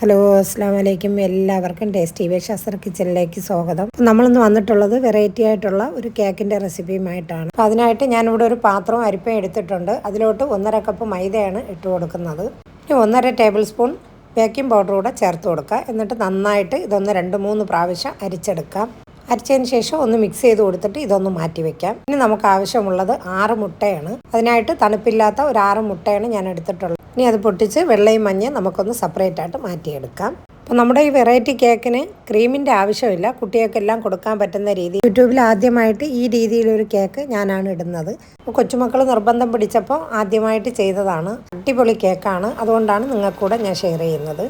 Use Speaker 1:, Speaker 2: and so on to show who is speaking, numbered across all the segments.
Speaker 1: Hello അസ്സാം വലൈക്കും എല്ലാവർക്കും ടേസ്റ്റി വേശാസ്ത്ര കിച്ചണിലേക്ക് സ്വാഗതം. നമ്മളിന്ന് വന്നിട്ടുള്ളത് വെറൈറ്റി ആയിട്ടുള്ള ഒരു കേക്കിന്റെ റെസിപ്പിയുമായിട്ടാണ്. അപ്പോൾ അതിനായിട്ട് ഞാനിവിടെ ഒരു പാത്രവും അരിപ്പയും എടുത്തിട്ടുണ്ട്. അതിലോട്ട് ഒന്നര കപ്പ് മൈദയാണ് ഇട്ട് കൊടുക്കുന്നത്. ഇനി ഒന്നര ടേബിൾ സ്പൂൺ ബേക്കിംഗ് പൗഡർ കൂടെ ചേർത്ത് കൊടുക്കുക. എന്നിട്ട് നന്നായിട്ട് ഇതൊന്ന് രണ്ട് മൂന്ന് പ്രാവശ്യം അരിച്ചെടുക്കാം. അരിച്ചതിന് ശേഷം ഒന്ന് മിക്സ് ചെയ്ത് കൊടുത്തിട്ട് ഇതൊന്ന് മാറ്റി വെക്കാം. ഇനി നമുക്ക് ആവശ്യമുള്ളത് ആറ് മുട്ടയാണ്. അതിനായിട്ട് തണുപ്പില്ലാത്ത ഒരു ആറ് മുട്ടയാണ് ഞാൻ എടുത്തിട്ടുള്ളത്. ഇനി അത് പൊട്ടിച്ച് വെള്ളയും മഞ്ഞയും നമുക്കൊന്ന് സെപ്പറേറ്റ് ആയിട്ട് മാറ്റിയെടുക്കാം. അപ്പോൾ നമ്മുടെ ഈ വെറൈറ്റി കേക്കിന് ക്രീമിന്റെ ആവശ്യമില്ല. കുട്ടികൾക്കെല്ലാം കൊടുക്കാൻ പറ്റുന്ന രീതി. യൂട്യൂബിൽ ആദ്യമായിട്ട് ഈ രീതിയിലൊരു കേക്ക് ഞാനാണ് ഇടുന്നത്. അപ്പോൾ കൊച്ചുമക്കൾ നിർബന്ധം പിടിച്ചപ്പോൾ ആദ്യമായിട്ട് ചെയ്തതാണ്. അടിപൊളി കേക്കാണ് അതുകൊണ്ടാണ് നിങ്ങൾക്കൂടെ ഞാൻ ഷെയർ ചെയ്യുന്നത്.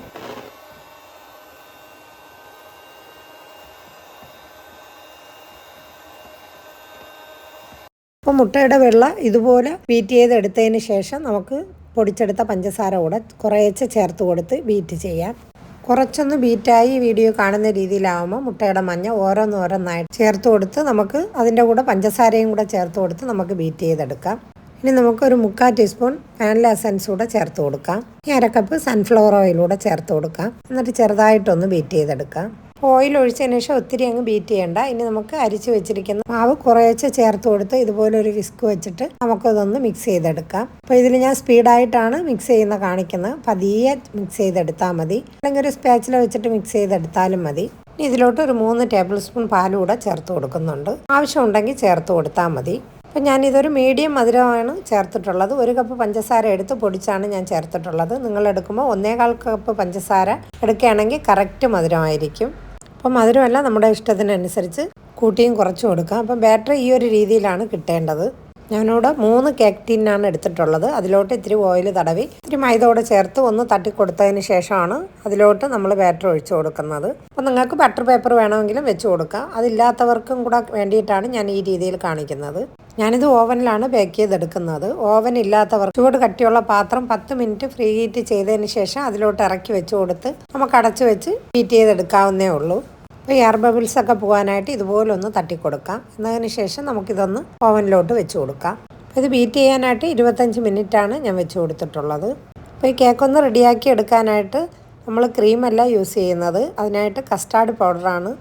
Speaker 1: അപ്പോൾ മുട്ടയുടെ വെള്ള ഇതുപോലെ ബീറ്റ് ചെയ്തെടുത്തതിന് ശേഷം നമുക്ക് പൊടിച്ചെടുത്ത പഞ്ചസാര കൂടെ കുറേശ്ശെ ചേർത്ത് കൊടുത്ത് ബീറ്റ് ചെയ്യാം. കുറച്ചൊന്ന് ബീറ്റായി വീഡിയോ കാണുന്ന രീതിയിലാവുമ്പോൾ മുട്ടയുടെ മഞ്ഞ ഓരോന്നോരോന്നായിട്ട് ചേർത്ത് കൊടുത്ത് നമുക്ക് അതിന്റെ കൂടെ പഞ്ചസാരയും കൂടെ ചേർത്ത് കൊടുത്ത് നമുക്ക് ബീറ്റ് ചെയ്തെടുക്കാം. ഇനി നമുക്ക് ഒരു മുക്കാൽ ടീസ്പൂൺ വാനില എസൻസ് കൂടെ ചേർത്ത് കൊടുക്കാം. ഈ അരക്കപ്പ് സൺഫ്ലവർ ഓയിലൂടെ ചേർത്ത് കൊടുക്കാം. എന്നിട്ട് ചെറുതായിട്ടൊന്ന് ബീറ്റ് ചെയ്തെടുക്കാം. ഓയിൽ ഒഴിച്ചതിന് ശേഷം ഒത്തിരി അങ്ങ് ബീറ്റ് ചെയ്യണ്ട. ഇനി നമുക്ക് അരിച്ച് വെച്ചിരിക്കുന്ന മാവ് കുറേശ്ശെ ചേർത്ത് കൊടുത്ത് ഇതുപോലെ ഒരു വിസ്ക് വെച്ചിട്ട് നമുക്കതൊന്ന് മിക്സ് ചെയ്തെടുക്കാം. അപ്പോൾ ഇതിൽ ഞാൻ സ്പീഡായിട്ടാണ് മിക്സ് ചെയ്യുന്ന കാണിക്കുന്നത്. പതിയെ മിക്സ് ചെയ്തെടുത്താൽ മതി. അല്ലെങ്കിൽ ഒരു സ്പാച്ചില വെച്ചിട്ട് മിക്സ് ചെയ്തെടുത്താലും മതി. ഇനി ഇതിലോട്ട് ഒരു മൂന്ന് ടേബിൾ സ്പൂൺ പാലും ചേർത്ത് കൊടുക്കുന്നുണ്ട്. ആവശ്യമുണ്ടെങ്കിൽ ചേർത്ത് കൊടുത്താൽ മതി. അപ്പം ഞാനിതൊരു മീഡിയം മധുരമാണ് ചേർത്തിട്ടുള്ളത്. ഒരു കപ്പ് പഞ്ചസാര എടുത്ത് പൊടിച്ചാണ് ഞാൻ ചേർത്തിട്ടുള്ളത്. നിങ്ങൾ എടുക്കുമ്പോൾ ഒന്നേകാൽ കപ്പ് പഞ്ചസാര എടുക്കുകയാണെങ്കിൽ കറക്റ്റ് മധുരമായിരിക്കും. അപ്പം മധുരമല്ല നമ്മുടെ ഇഷ്ടത്തിനനുസരിച്ച് കൂട്ടിയും കുറച്ചും കൊടുക്കാം അപ്പം ബാറ്റർ ഈ ഒരു രീതിയിലാണ് കിട്ടേണ്ടത്. ഞാനിവിടെ മൂന്ന് കേക്ക് ടിന്നാണ് എടുത്തിട്ടുള്ളത്. അതിലോട്ട് ഇത്തിരി ഓയിൽ തടവി ഇത്തിരി മൈദയോടെ ചേർത്ത് ഒന്ന് തട്ടി കൊടുത്തതിന് ശേഷമാണ് അതിലോട്ട് നമ്മൾ ബാറ്റർ ഒഴിച്ചു കൊടുക്കുന്നത്. അപ്പം നിങ്ങൾക്ക് ബട്ടർ പേപ്പർ വേണമെങ്കിലും വെച്ച് കൊടുക്കാം. അതില്ലാത്തവർക്കും കൂടെ വേണ്ടിയിട്ടാണ് ഞാൻ ഈ രീതിയിൽ കാണിക്കുന്നത്. ഞാനിത് ഓവനിലാണ് ബേക്ക് ചെയ്തെടുക്കുന്നത്. ഓവൻ ഇല്ലാത്തവർ ചൂട് കട്ടിയുള്ള പാത്രം പത്ത് മിനിറ്റ് ഫ്രീ ഹീറ്റ് ചെയ്തതിന് ശേഷം അതിലോട്ട് ഇറക്കി വെച്ച് കൊടുത്ത് നമുക്ക് അടച്ചു വെച്ച് ഹീറ്റ് ചെയ്തെടുക്കാവുന്നേ ഉള്ളൂ. അപ്പോൾ എയർ ബബിൾസൊക്കെ പോകാനായിട്ട് ഇതുപോലെ ഒന്ന് തട്ടിക്കൊടുക്കാം. എന്നതിന് ശേഷം നമുക്കിതൊന്ന് ഓവനിലോട്ട് വെച്ച് കൊടുക്കാം. ഇത് ബീറ്റ് ചെയ്യാനായിട്ട് ഇരുപത്തഞ്ച് മിനിറ്റാണ് ഞാൻ വെച്ച് കൊടുത്തിട്ടുള്ളത്. അപ്പോൾ ഈ കേക്കൊന്ന് റെഡിയാക്കി എടുക്കാനായിട്ട് നമ്മൾ ക്രീമല്ല യൂസ് ചെയ്യുന്നത്. അതിനായിട്ട് കസ്റ്റാർഡ് പൗഡറാണ്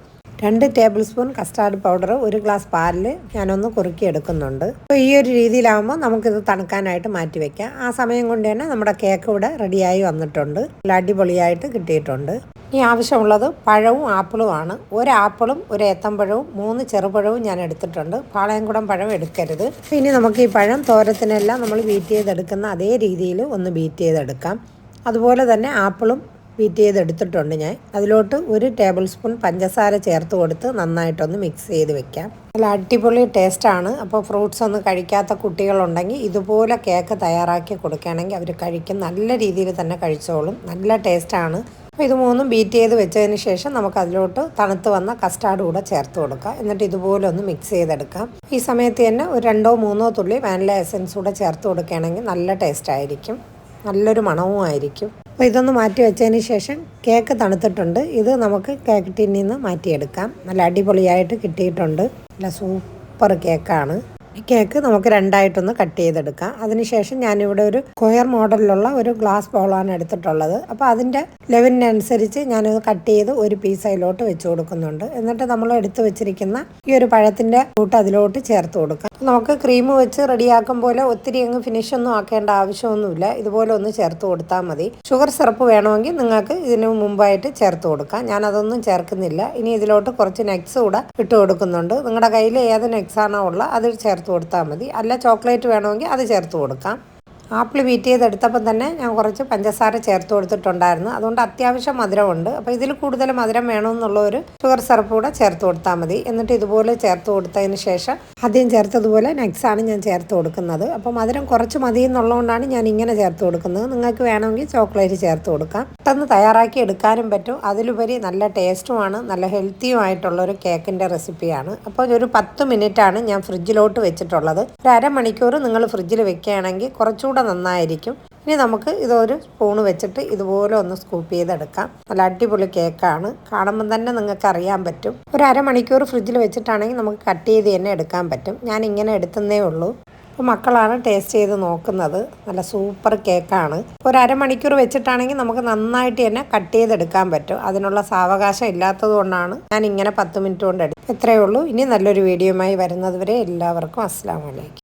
Speaker 1: രണ്ട് ടേബിൾ സ്പൂൺ കസ്റ്റാർഡ് പൗഡർ ഒരു ഗ്ലാസ് പാലിൽ ഞാനൊന്ന് കുറുക്കി എടുക്കുന്നുണ്ട്. അപ്പോൾ ഈ ഒരു രീതിയിലാവുമ്പോൾ നമുക്കിത് തണുക്കാനായിട്ട് മാറ്റി വെക്കാം. ആ സമയം കൊണ്ട് തന്നെ നമ്മുടെ കേക്ക് ഇവിടെ റെഡിയായി വന്നിട്ടുണ്ട്. അടിപൊളിയായിട്ട് കിട്ടിയിട്ടുണ്ട്. ഇനി ആവശ്യമുള്ളത് പഴവും ആപ്പിളുമാണ്. ഒരു ആപ്പിളും ഒരു ഏത്തമ്പഴവും മൂന്ന് ചെറുപഴവും ഞാൻ എടുത്തിട്ടുണ്ട്. പാളയംകുടം പഴം എടുക്കരുത്. ഇനി നമുക്ക് ഈ പഴം തോരത്തിനെല്ലാം നമ്മൾ ബീറ്റ് ചെയ്തെടുക്കുന്ന അതേ രീതിയിൽ ഒന്ന് ബീറ്റ് ചെയ്തെടുക്കാം. അതുപോലെ തന്നെ ആപ്പിളും ബീറ്റ് ചെയ്തെടുത്തിട്ടുണ്ട് ഞാൻ. അതിലോട്ട് ഒരു ടേബിൾ സ്പൂൺ പഞ്ചസാര ചേർത്ത് കൊടുത്ത് നന്നായിട്ടൊന്ന് മിക്സ് ചെയ്ത് വെക്കാം. നല്ല അടിപൊളി ടേസ്റ്റാണ് അപ്പോൾ ഫ്രൂട്ട്സ് ഒന്നും കഴിക്കാത്ത കുട്ടികളുണ്ടെങ്കിൽ ഇതുപോലെ കേക്ക് തയ്യാറാക്കി കൊടുക്കുകയാണെങ്കിൽ അവർ കഴിക്കും. നല്ല രീതിയിൽ തന്നെ കഴിച്ചോളും. നല്ല ടേസ്റ്റാണ് അപ്പോൾ ഇത് മൂന്നും ബീറ്റ് ചെയ്ത് വെച്ചതിന് ശേഷം നമുക്ക് അതിലോട്ട് തണുത്ത് വന്ന കസ്റ്റാർഡ് കൂടെ ചേർത്ത് കൊടുക്കാം. എന്നിട്ട് ഇതുപോലെ ഒന്ന് മിക്സ് ചെയ്തെടുക്കാം. ഈ സമയത്ത് തന്നെ ഒരു രണ്ടോ മൂന്നോ തുള്ളി വാനില എസൻസ് കൂടെ ചേർത്ത് കൊടുക്കുകയാണെങ്കിൽ നല്ല ടേസ്റ്റ് ആയിരിക്കും. നല്ലൊരു മണവും ആയിരിക്കും. അപ്പോൾ ഇതൊന്ന് മാറ്റി വെച്ചതിന് ശേഷം കേക്ക് തണുത്തിട്ടുണ്ട്. ഇത് നമുക്ക് കേക്ക് ടിന്നിൽ നിന്ന് മാറ്റിയെടുക്കാം. നല്ല അടിപൊളിയായിട്ട് കിട്ടിയിട്ടുണ്ട്. നല്ല സൂപ്പർ കേക്കാണ് കേക്ക് നമുക്ക് രണ്ടായിട്ടൊന്ന് കട്ട് ചെയ്തെടുക്കാം. അതിനുശേഷം ഞാനിവിടെ ഒരു സ്ക്വയർ മോഡലിലുള്ള ഒരു ഗ്ലാസ് ബൗളാണ് എടുത്തിട്ടുള്ളത്. അപ്പോൾ അതിന്റെ ലെവലിനനുസരിച്ച് ഞാനത് കട്ട് ചെയ്ത് ഒരു പീസ് അതിലോട്ട് വെച്ച് കൊടുക്കുന്നുണ്ട്. എന്നിട്ട് നമ്മൾ എടുത്തു വെച്ചിരിക്കുന്ന ഈ ഒരു പഴത്തിന്റെ കൂട്ട് അതിലോട്ട് ചേർത്ത് കൊടുക്കാം. നമുക്ക് ക്രീം വെച്ച് റെഡിയാക്കും പോലെ ഒത്തിരി അങ്ങ് ഫിനിഷ് ഒന്നും ആക്കേണ്ട ആവശ്യമൊന്നുമില്ല. ഇതുപോലെ ഒന്ന് ചേർത്ത് കൊടുത്താൽ മതി. ഷുഗർ സിറപ്പ് വേണമെങ്കിൽ നിങ്ങൾക്ക് ഇതിന് മുമ്പായിട്ട് ചേർത്ത് കൊടുക്കാം. ഞാൻ അതൊന്നും ചേർക്കുന്നില്ല. ഇനി ഇതിലോട്ട് കുറച്ച് നെക്സ് കൂടെ ഇട്ട് കൊടുക്കുന്നുണ്ട്. നിങ്ങളുടെ കയ്യിൽ ഏത് നെക്സാണോ ഉള്ള അത് ചേർത്ത് കൊടുത്താൽ മതി. അല്ല ചോക്ലേറ്റ് വേണമെങ്കിൽ അത് ചേർത്ത് കൊടുക്കാം. ആപ്പിൾ ബീറ്റ് ചെയ്തെടുത്തപ്പം തന്നെ ഞാൻ കുറച്ച് പഞ്ചസാര ചേർത്ത് കൊടുത്തിട്ടുണ്ടായിരുന്നു. അതുകൊണ്ട് അത്യാവശ്യം മധുരമുണ്ട്. അപ്പോൾ ഇതിൽ കൂടുതൽ മധുരം വേണമെന്നുള്ള ഒരു ഷുഗർ സിറപ്പ് കൂടെ ചേർത്ത് കൊടുത്താൽ മതി. എന്നിട്ട് ഇതുപോലെ ചേർത്ത് കൊടുത്തതിന് ശേഷം ആദ്യം ചേർത്തതുപോലെ നെക്സാണ് ഞാൻ ചേർത്ത് കൊടുക്കുന്നത്. അപ്പോൾ മധുരം കുറച്ച് മതി എന്നുള്ളതുകൊണ്ടാണ് ഞാൻ ഇങ്ങനെ ചേർത്ത് കൊടുക്കുന്നത്. നിങ്ങൾക്ക് വേണമെങ്കിൽ ചോക്ലേറ്റ് ചേർത്ത് കൊടുക്കാം. പെട്ടെന്ന് തയ്യാറാക്കി എടുക്കാനും പറ്റും. അതിലുപരി നല്ല ടേസ്റ്റുമാണ് നല്ല ഹെൽത്തിയുമായിട്ടുള്ള ഒരു കേക്കിന്റെ റെസിപ്പിയാണ്. അപ്പോൾ ഒരു പത്ത് മിനിറ്റാണ് ഞാൻ ഫ്രിഡ്ജിലോട്ട് വെച്ചിട്ടുള്ളത്. ഒരു അരമണിക്കൂർ നിങ്ങൾ ഫ്രിഡ്ജിൽ വെക്കുകയാണെങ്കിൽ കുറച്ചുകൂടെ നന്നായിരിക്കും. ഇനി നമുക്ക് ഇതൊരു സ്പൂണ് വെച്ചിട്ട് ഇതുപോലെ ഒന്ന് സ്കൂപ്പ് ചെയ്തെടുക്കാം. നല്ല അടിപൊളി കേക്കാണ് കാണുമ്പം തന്നെ നിങ്ങൾക്ക് അറിയാൻ പറ്റും. ഒരു അരമണിക്കൂർ ഫ്രിഡ്ജിൽ വെച്ചിട്ടാണെങ്കിൽ നമുക്ക് കട്ട് ചെയ്ത് തന്നെ എടുക്കാൻ പറ്റും. ഞാൻ ഇങ്ങനെ എടുത്തുന്നേ ഉള്ളൂ. അപ്പോൾ മക്കളാണ് ടേസ്റ്റ് ചെയ്ത് നോക്കുന്നത്. നല്ല സൂപ്പർ കേക്കാണ് ഒരു അരമണിക്കൂർ വെച്ചിട്ടാണെങ്കിൽ നമുക്ക് നന്നായിട്ട് തന്നെ കട്ട് ചെയ്തെടുക്കാൻ പറ്റും. അതിനുള്ള സാവകാശം ഇല്ലാത്തത് കൊണ്ടാണ് ഞാൻ ഇങ്ങനെ പത്ത് മിനിറ്റ് കൊണ്ട് എടുക്കും ഇത്രയേ ഉള്ളൂ. ഇനി നല്ലൊരു വീഡിയോയുമായി വരുന്നത് വരെ എല്ലാവർക്കും അസ്സാം വലൈക്കും